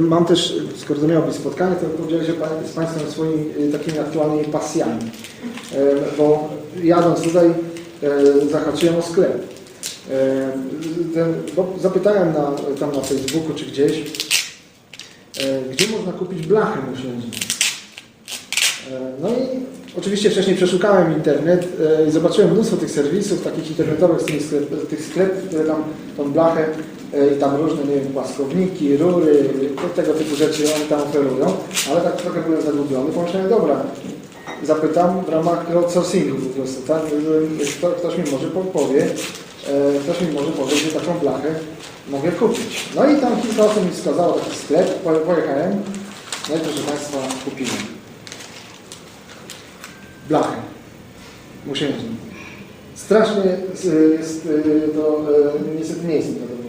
Mam też, skoro to miało być spotkanie, to że Pan z Państwem swoimi y, takimi aktualnymi pasjami. Bo jadąc tutaj zahaczyłem o sklep. Zapytałem na, tam na Facebooku czy gdzieś, gdzie można kupić blachę musiężną. No i oczywiście wcześniej przeszukałem internet i zobaczyłem mnóstwo tych serwisów, takich internetowych z tych sklep, tych sklepów, które tam tą blachę i tam różne, nie wiem, płaskowniki, rury, tego typu rzeczy oni tam oferują, ale tak trochę byłem zagubiony. Pomyślałem, dobra, zapytam w ramach crowdsourcingu po prostu, tak? ktoś mi może podpowie, e, ktoś mi może powie, że taką blachę mogę kupić. No i tam kilka osób mi wskazało taki sklep, po- pojechałem, no i proszę Państwa, kupiłem blachę musiężną. Strasznie jest, y, to niestety nie jestem zadowolony,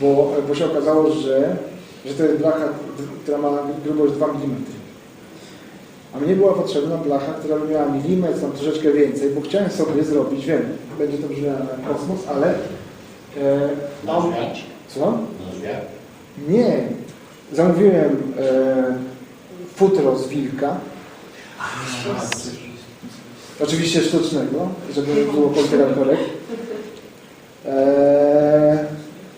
bo, bo się okazało, że, że to jest blacha, która ma grubość 2 mm. A mnie była potrzebna blacha, która by miała milimetr, tam troszeczkę więcej, bo chciałem sobie zrobić, wiem, będzie to brzmiało na kosmos, ale e, mam... Nożwiak? Nie. Zamówiłem e, futro z wilka, Oczywiście sztucznego, żeby było politera korekt. Eee,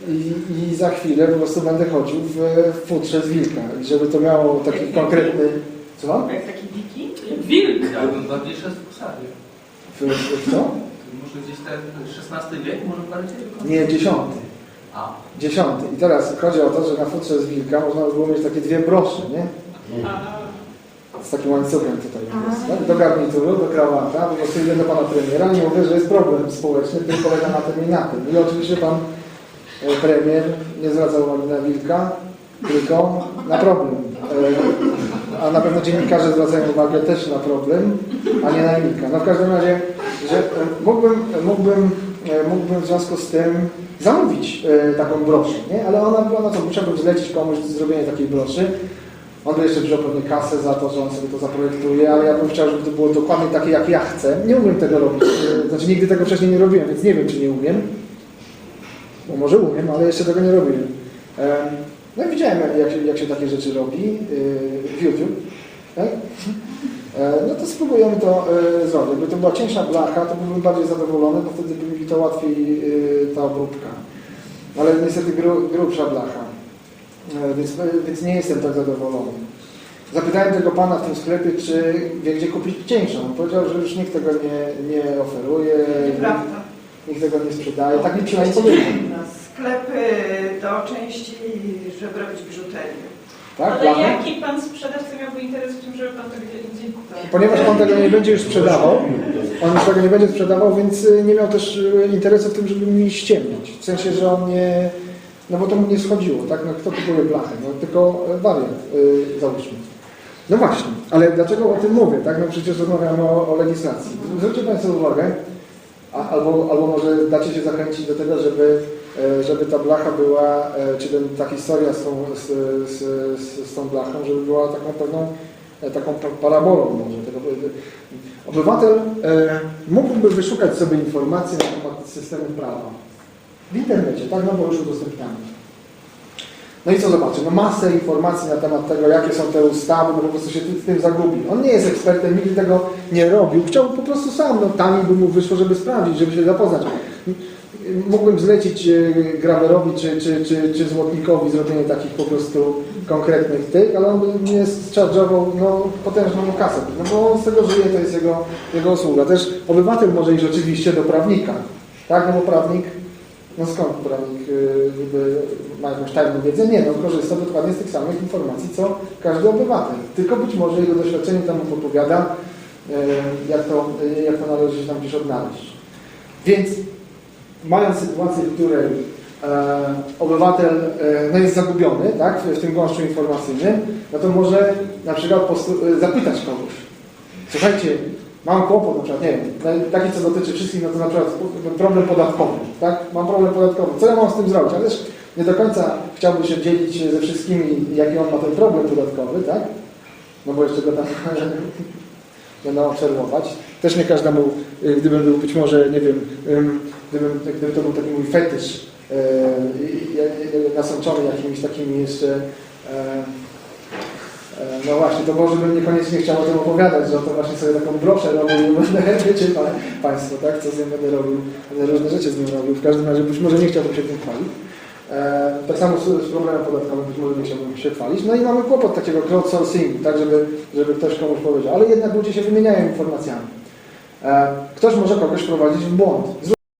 i, I za chwilę po prostu będę chodził w, w futrze z wilka. I żeby to miało taki konkretny... Co? Jak taki dziki? Wilk. Ja bym bardziej szedł w Kusawie. W, w co? Może gdzieś ten XVI wiek, może bardziej? Nie, dziesiąty. A. Dziesiąty. I teraz chodzi o to, że na futrze z wilka można by było mieć takie dwie brosze, nie? A, Z takim łańcuchem tutaj jest, tak? Do garnituru, do krawata, po prostu idę do pana premiera, nie mówię, że jest problem społeczny, który polega na tym i na tym. I oczywiście pan premier nie zwraca uwagi na wilka, tylko na problem. E, A na pewno dziennikarze zwracają uwagę też na problem, a nie na wilka. No w każdym razie, że e, mógłbym, mógłbym, e, mógłbym w związku z tym zamówić e, taką broszę, nie? Ale ona była, no co, musiałbym zlecić komuś zrobienie takiej broszy. On by jeszcze wziął pewnie kasę za to, że on sobie to zaprojektuje, ale ja bym chciał, żeby to było dokładnie takie, jak ja chcę. Nie umiem tego robić. E, Znaczy nigdy tego wcześniej nie robiłem, więc nie wiem, czy nie umiem. Bo może umiem, ale jeszcze tego nie robiłem. Em, No i widziałem, jak- się, jak się takie rzeczy robi yy, w YouTube. Tak? E, No to spróbujemy to e, zrobić. Gdyby to była cieńsza blacha, to byłbym bardziej zadowolony, bo wtedy by mi to łatwiej e, ta obróbka. Ale niestety gru, grubsza blacha. E, Więc, więc nie jestem tak zadowolony. Zapytałem tego pana w tym sklepie, czy wie gdzie kupić cieńszą. On powiedział, że już nikt tego nie, nie oferuje, nieprawda. Nikt tego nie sprzedaje. Tak mi przynajmniej powiedział. Sklepy do części, żeby robić biżuterię. Tak, Ale blachę? jaki pan sprzedawca miałby interes w tym, żeby pan to gdzie indziej kupił? Ponieważ on tego nie będzie już sprzedawał, on już tego nie będzie sprzedawał, więc y, nie miał też y, interesu w tym, żeby mi ściemniać. W sensie, że on nie... No bo to mu nie schodziło, tak? No kto kupuje blachę? No tylko y, wariant, y, załóżmy. No właśnie, ale dlaczego o tym mówię, tak? No przecież rozmawiamy o, o legislacji. Zwróćcie Państwo uwagę, a, albo, albo może dacie się zachęcić do tego, żeby, e, żeby ta blacha była, e, czy ten, ta historia z tą, z, z, z, z tą blachą, żeby była taką pewną, e, taką pa- parabolą może. Tego, obywatel mógłby wyszukać sobie informacje na temat systemu prawa w internecie, tak? No bo już udostępniamy. No i co zobaczy? No masę informacji na temat tego, jakie są te ustawy, no po prostu się w tym zagubi. On nie jest ekspertem, nigdy tego nie robił. Chciał po prostu sam, no taniej by mu wyszło, żeby sprawdzić, żeby się zapoznać. Mógłbym zlecić e, grawerowi czy, czy, czy, czy złotnikowi zrobienie takich po prostu konkretnych tych, ale on by mnie zcharge'ował no, potężną kasę. No bo on z tego żyje, to jest jego, jego usługa. Też obywatel może iść oczywiście do prawnika. Tak, no bo prawnik no skąd prawnik y, niby ma jakąś tajną wiedzę? Nie, no korzysta dokładnie z tych samych informacji, co każdy obywatel. Tylko być może jego doświadczenie tam mu podpowiada, y, jak to, y, jak to należy się tam gdzieś odnaleźć. Więc mając sytuację, w której e, obywatel e, no jest zagubiony tak, w, tym gąszczu informacyjnym, no to może na przykład zapytać kogoś. Słuchajcie, mam kłopot, na przykład, nie wiem, taki co dotyczy wszystkich, no to na przykład problem podatkowy, tak? Mam problem podatkowy, co ja mam z tym zrobić? Ale też nie do końca chciałbym się dzielić ze wszystkimi, jaki on ma ten problem podatkowy, tak? No bo jeszcze go tam będą obserwować. Też nie każdemu, y, gdybym był być może, nie wiem, ym, gdybym, gdyby to był taki mój fetysz, y, nasączony jakimiś takimi jeszcze E, e, No właśnie, to może bym niekoniecznie chciał o tym opowiadać, że to właśnie sobie taką broszę robił, wiecie pa, Państwo, tak, co z nim będę robił, będę różne rzeczy z nim robił, w każdym razie być może nie chciałbym się tym chwalić. E, tak samo z, problemem podatkowym być może nie chciałbym się chwalić. No i mamy kłopot takiego crowdsourcingu, tak, żeby, żeby ktoś komuś powiedział, ale jednak ludzie się wymieniają informacjami. E, ktoś może kogoś prowadzić w błąd.